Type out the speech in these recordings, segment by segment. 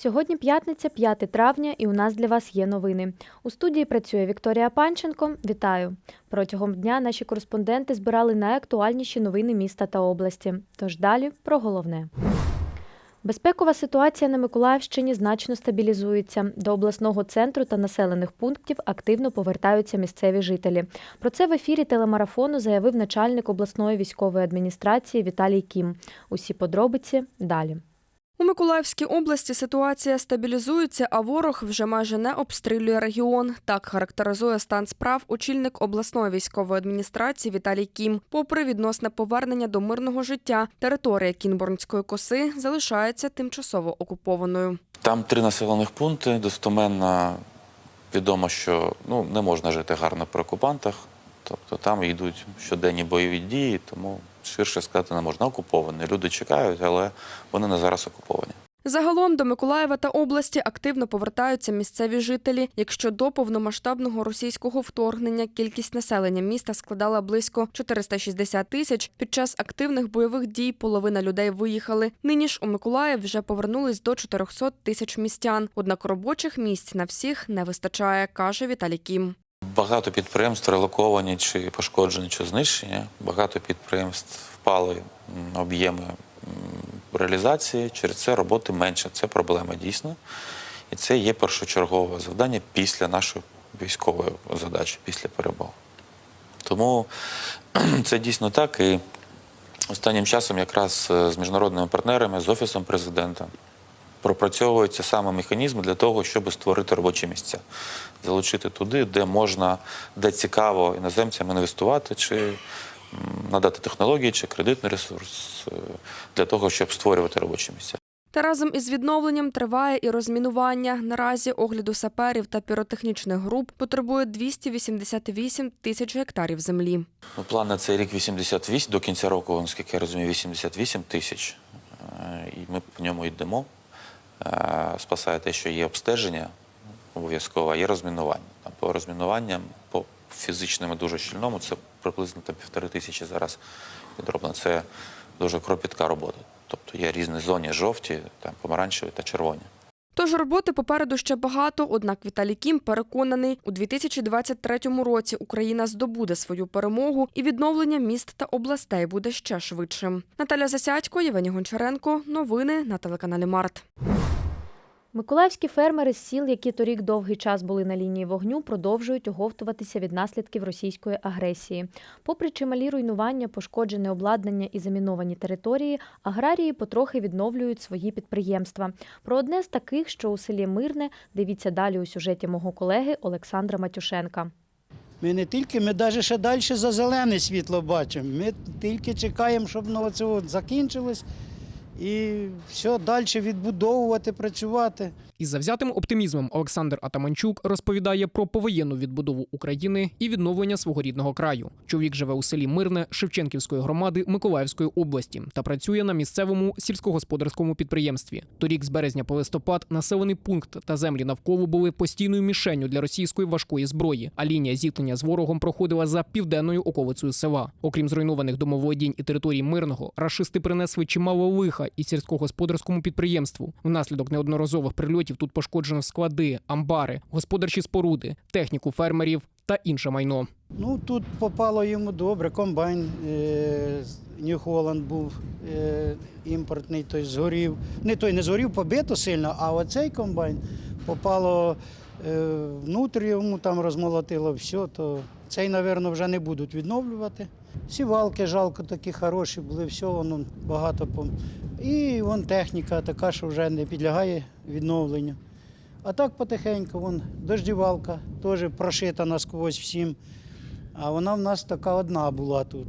Сьогодні п'ятниця, 5 травня, і у нас для вас є новини. У студії працює Вікторія Панченко. Вітаю! Протягом дня наші кореспонденти збирали найактуальніші новини міста та області. Тож далі про головне. Безпекова ситуація на Миколаївщині значно стабілізується. До обласного центру та населених пунктів активно повертаються місцеві жителі. Про це в ефірі телемарафону заявив начальник обласної військової адміністрації Віталій Кім. Усі подробиці далі. У Миколаївській області ситуація стабілізується, а ворог вже майже не обстрілює регіон. Так характеризує стан справ очільник обласної військової адміністрації Віталій Кім. Попри відносне повернення до мирного життя, територія Кінбурнської коси залишається тимчасово окупованою. Там три населених пункти. Достоменно відомо, що ну, не можна жити гарно при окупантах. Тобто там йдуть щоденні бойові дії, тому ширше сказати не можна. Окуповані. Люди чекають, але вони не зараз окуповані. Загалом до Миколаєва та області активно повертаються місцеві жителі. Якщо до повномасштабного російського вторгнення кількість населення міста складала близько 460 тисяч, під час активних бойових дій половина людей виїхали. Нині ж у Миколаїв вже повернулись до 400 тисяч містян. Однак робочих місць на всіх не вистачає, каже Віталій Кім. Багато підприємств релоковані чи пошкоджені, чи знищені. Багато підприємств впали об'єми реалізації. Через це роботи менше. Це проблема дійсно. І це є першочергове завдання після нашої військової задачі, після перемоги. Тому це дійсно так. І останнім часом, якраз е, з міжнародними партнерами, з офісом президента, пропрацьовуються саме механізми для того, щоб створити робочі місця, залучити туди, де можна, де цікаво іноземцям інвестувати, чи надати технології, чи кредитний ресурс е, для того, щоб створювати робочі місця. Та разом із відновленням триває і розмінування. Наразі огляду саперів та піротехнічних груп потребує 288 тисяч гектарів землі. Ну, план на цей рік 88, до кінця року, наскільки я розумію, 88 тисяч. Е, І ми по ньому йдемо. Е, Спасає те, що є обстеження обов'язково, а є розмінування. Там по розмінуванням, по фізичному дуже щільному, це приблизно там, півтори тисячі зараз підроблено. Це дуже кропітка робота. Тобто є різні зоні жовті, там, помаранчеві та червоні. Тож роботи попереду ще багато. Однак Віталій Кім переконаний, у 2023 році Україна здобуде свою перемогу і відновлення міст та областей буде ще швидшим. Наталя Засядько, Євгеній Гончаренко. Новини на телеканалі Март. Миколаївські фермери з сіл, які торік довгий час були на лінії вогню, продовжують оговтуватися від наслідків російської агресії. Попри чималі руйнування, пошкоджене обладнання і заміновані території, аграрії потрохи відновлюють свої підприємства. Про одне з таких, що у селі Мирне, дивіться далі у сюжеті мого колеги Олександра Матюшенка. Ми не тільки, ми навіть ще далі за зелене світло бачимо. Ми тільки чекаємо, щоб ну, це закінчилось і все далі відбудовувати, працювати. Із завзятим оптимізмом Олександр Атаманчук розповідає про повоєнну відбудову України і відновлення свого рідного краю. Чоловік живе у селі Мирне Шевченківської громади Миколаївської області та працює на місцевому сільськогосподарському підприємстві. Торік з березня по листопад населений пункт та землі навколо були постійною мішенню для російської важкої зброї, а лінія зіткнення з ворогом проходила за південною околицею села. Окрім зруйнованих домоволодінь і територій мирного, рашисти принесли чимало лиха і сільськогосподарському підприємству. Внаслідок неодноразових прильотів тут пошкоджено склади, амбари, господарчі споруди, техніку фермерів та інше майно. Ну тут попало йому добре. Комбайн е, Нью Холланд був е, імпортний, той згорів. Не той не згорів, побито сильно, а оцей комбайн попало е, внутрі, йому там розмолотило все, то цей, мабуть, вже не будуть відновлювати. Сівалки жалко, такі хороші були, все, воно багато. пом- І вон техніка така, що вже не підлягає відновленню. А так потихеньку, вон дождівалка теж прошита насквозь всім. А вона в нас така одна була тут.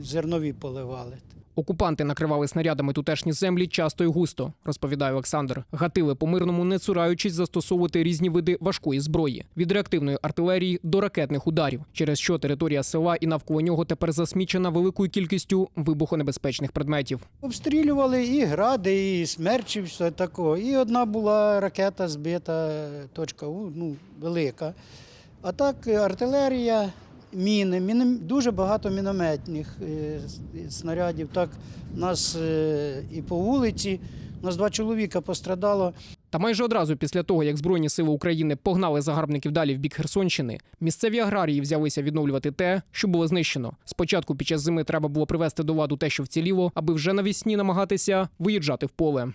Зернові поливали. Окупанти накривали снарядами тутешні землі часто і густо, розповідає Олександр. Гатили по мирному, не цураючись застосовувати різні види важкої зброї від реактивної артилерії до ракетних ударів, через що територія села і навколо нього тепер засмічена великою кількістю вибухонебезпечних предметів. Обстрілювали і гради, і смерчі, все такого. І одна була ракета збита, точка У, ну, велика. А так артилерія, міни, міни дуже багато мінометних е, снарядів. Так, нас е, і по вулиці, нас два чоловіка пострадало. Та майже одразу після того, як Збройні сили України погнали загарбників далі в бік Херсонщини, місцеві аграрії взялися відновлювати те, що було знищено. Спочатку під час зими треба було привести до ладу те, що вціліло, аби вже навісні намагатися виїжджати в поле.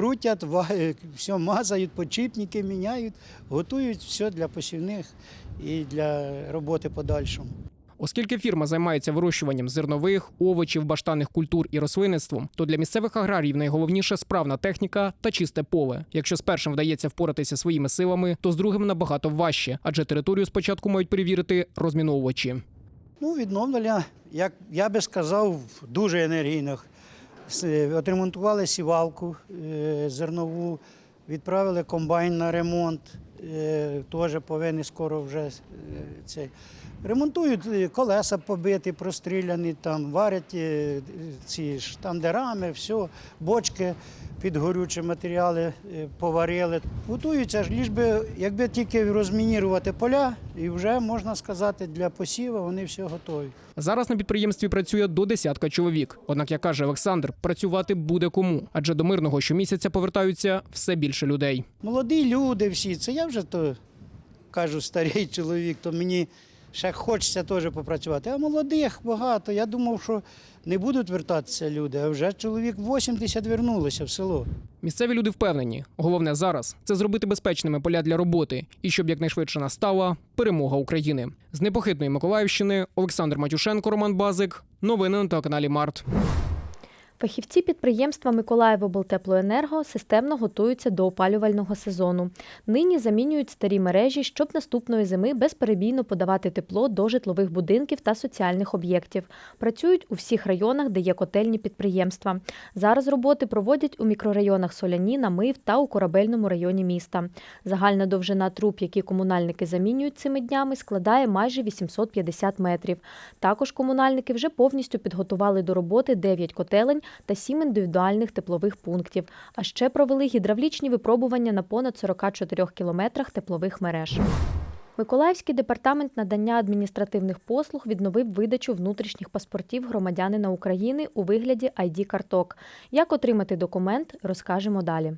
Крутять, ва- е, все мазають, подшипники міняють, готують все для посівних і для роботи подальшому. Оскільки фірма займається вирощуванням зернових, овочів, баштанних культур і рослинництвом, то для місцевих аграріїв найголовніше справна техніка та чисте поле. Якщо з першим вдається впоратися своїми силами, то з другим набагато важче, адже територію спочатку мають перевірити розміновувачі. Ну, відновлення, як я би сказав, дуже енергійно. С- Отремонтували сівалку е, зернову, відправили комбайн на ремонт. е, Теж повинні скоро вже е, цей. Ремонтують е, колеса побиті, простріляні, там варять е, ці ж там де рами, все, бочки під горючі матеріали е, поварили. Готуються ж, ліж би, якби тільки розмінірувати поля, і вже можна сказати, для посіву вони все готові. Зараз на підприємстві працює до десятка чоловік. Однак, як каже Олександр, працювати буде кому, адже до мирного щомісяця повертаються все більше людей. Молоді люди всі, це я вже то кажу старий чоловік, то мені ще хочеться теж попрацювати. А молодих багато. Я думав, що не будуть вертатися люди, а вже чоловік 80 вернулося в село. Місцеві люди впевнені, головне зараз це зробити безпечними поля для роботи і щоб якнайшвидше настала перемога України. З непохитної Миколаївщини Олександр Матюшенко, Роман Базик. Новини на телеканалі Март. Фахівці підприємства Миколаївоблтеплоенерго системно готуються до опалювального сезону. Нині замінюють старі мережі, щоб наступної зими безперебійно подавати тепло до житлових будинків та соціальних об'єктів. Працюють у всіх районах, де є котельні підприємства. Зараз роботи проводять у мікрорайонах Соляні, Намив та у корабельному районі міста. Загальна довжина труб, які комунальники замінюють цими днями, складає майже 850 метрів. Також комунальники вже повністю підготували до роботи 9 котелень та 7 індивідуальних теплових пунктів, а ще провели гідравлічні випробування на понад 44 кілометрах теплових мереж. Миколаївський департамент надання адміністративних послуг відновив видачу внутрішніх паспортів громадянина України у вигляді id карток Як отримати документ, розкажемо далі.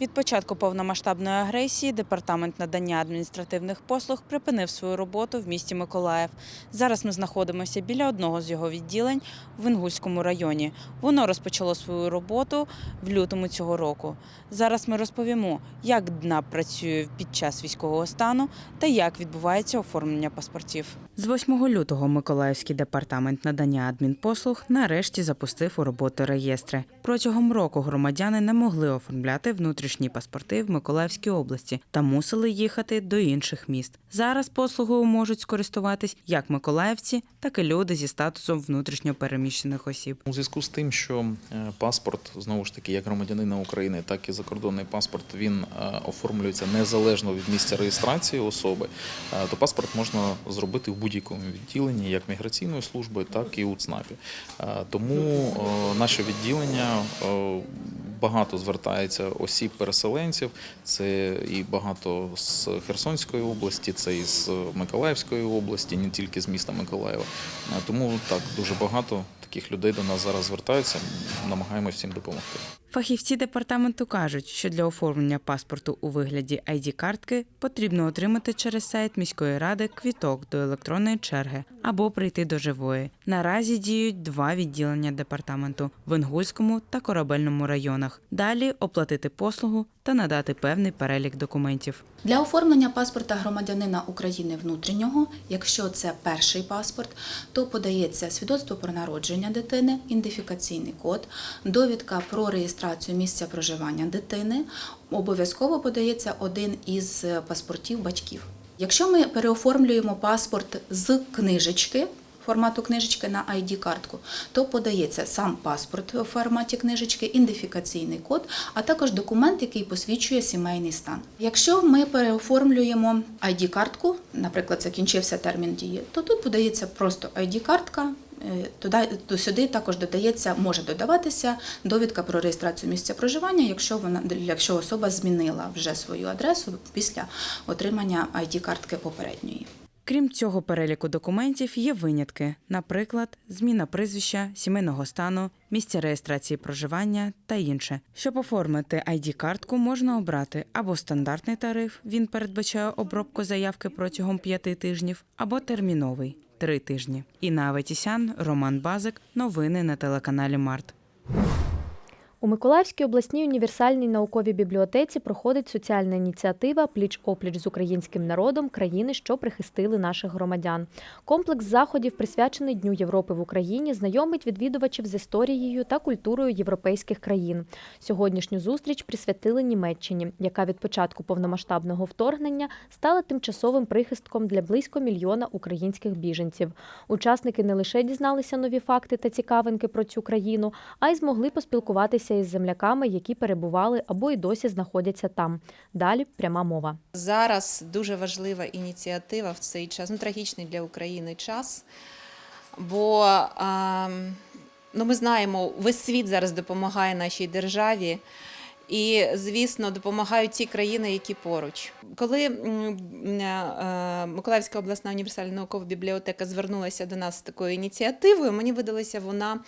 Від початку повномасштабної агресії департамент надання адміністративних послуг припинив свою роботу в місті Миколаїв. Зараз ми знаходимося біля одного з його відділень в Інгульському районі. Воно розпочало свою роботу в лютому цього року. Зараз ми розповімо, як ДНА працює під час військового стану та як відбувається оформлення паспортів. З 8 лютого Миколаївський департамент надання адмінпослуг нарешті запустив у роботу реєстри. Протягом року громадяни не могли оформляти внутрішні паспорти в Миколаївській області та мусили їхати до інших міст. Зараз послугою можуть скористуватись як миколаївці, так і люди зі статусом внутрішньопереміщених осіб. У зв'язку з тим, що е, паспорт знову ж таки як громадянина України, так і закордонний паспорт він е, оформлюється незалежно від місця реєстрації особи, е, то паспорт можна зробити в будь-якому відділенні, як міграційної служби, так і у ЦНАПі. Тому наше відділення багато звертається осіб-переселенців. Це і багато з Херсонської області, це і з Миколаївської області, не тільки з міста Миколаєва. Тому так дуже багато таких людей до нас зараз звертаються. Намагаємося всім допомогти. Фахівці департаменту кажуть, що для оформлення паспорту у вигляді id картки потрібно отримати через сайт міської ради квіток до електронної черги або прийти до живої. Наразі діють два відділення департаменту в Інгульському та Корабельному районах. Далі оплатити послугу та надати певний перелік документів. Для оформлення паспорта громадянина України внутрішнього, якщо це перший паспорт, то подається свідоцтво про народження дитини, ідентифікаційний код, довідка про реєстрацію місця проживання дитини. Обов'язково подається один із паспортів батьків. Якщо ми переоформлюємо паспорт з книжечки. Формату книжечки на ID-картку, то подається сам паспорт у форматі книжечки, ідентифікаційний код, а також документ, який посвідчує сімейний стан. Якщо ми переоформлюємо ID-картку, наприклад, закінчився термін дії, то тут подається просто ID-картка. е, Туди, сюди також додається, може додаватися довідка про реєстрацію місця проживання, якщо вона якщо особа змінила вже свою адресу після отримання ID-картки попередньої. Крім цього переліку документів є винятки, наприклад, зміна прізвища, сімейного стану, місця реєстрації проживання та інше. Щоб оформити ID-картку, можна обрати або стандартний тариф, він передбачає обробку заявки протягом п'яти тижнів, або терміновий три тижні. Інна Аветісян, Роман Базик. Новини на телеканалі Март. У Миколаївській обласній універсальній науковій бібліотеці проходить соціальна ініціатива Пліч опліч з українським народом країни, що прихистили наших громадян. Комплекс заходів, присвячений Дню Європи в Україні, знайомить відвідувачів з історією та культурою європейських країн. Сьогоднішню зустріч присвятили Німеччині, яка від початку повномасштабного вторгнення стала тимчасовим прихистком для близько мільйона українських біженців. Учасники не лише дізналися нові факти та цікавинки про цю країну, а й змогли поспілкуватися із земляками, які перебували або й досі знаходяться там. Далі пряма мова. Зараз дуже важлива ініціатива в цей час, ну трагічний для України час. Бо а, ну, ми знаємо, весь світ зараз допомагає нашій державі. І, звісно, допомагають ті країни, які поруч. Коли е, Миколаївська обласна універсальна наукова бібліотека звернулася до нас з такою ініціативою, мені видалася вона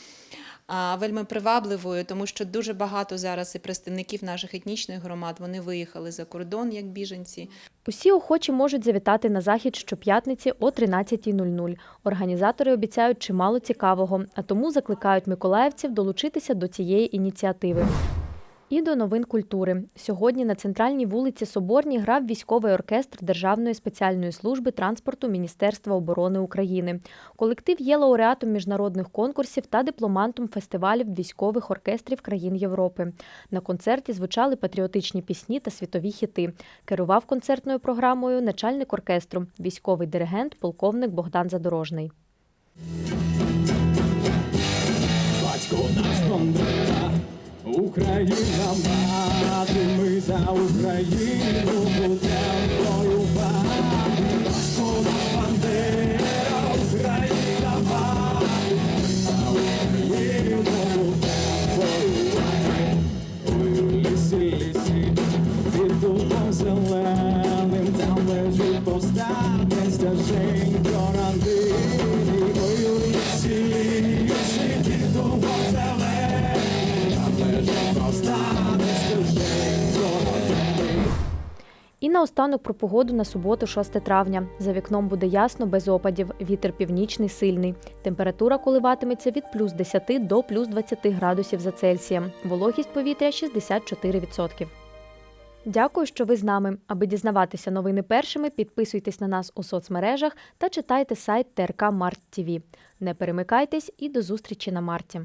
вельми привабливою, тому що дуже багато зараз і представників наших етнічних громад вони виїхали за кордон як біженці. Усі охочі можуть завітати на захід щоп'ятниці о 13.00. Організатори обіцяють чимало цікавого, а тому закликають миколаївців долучитися до цієї ініціативи. І до новин культури. Сьогодні на центральній вулиці Соборній грав військовий оркестр Державної спеціальної служби транспорту Міністерства оборони України. Колектив є лауреатом міжнародних конкурсів та дипломантом фестивалів військових оркестрів країн Європи. На концерті звучали патріотичні пісні та світові хіти. Керував концертною програмою начальник оркестру, військовий диригент, полковник Богдан Задорожний. Батько Україна мати, ми за Україну І наостанок про погоду на суботу, 6 травня. За вікном буде ясно, без опадів. Вітер північний сильний. Температура коливатиметься від плюс 10 до плюс 20 градусів за Цельсієм. Вологість повітря 64%. Дякую, що ви з нами. Аби дізнаватися новини першими, підписуйтесь на нас у соцмережах та читайте сайт ТРК Март ТВ. Не перемикайтесь і до зустрічі на марті.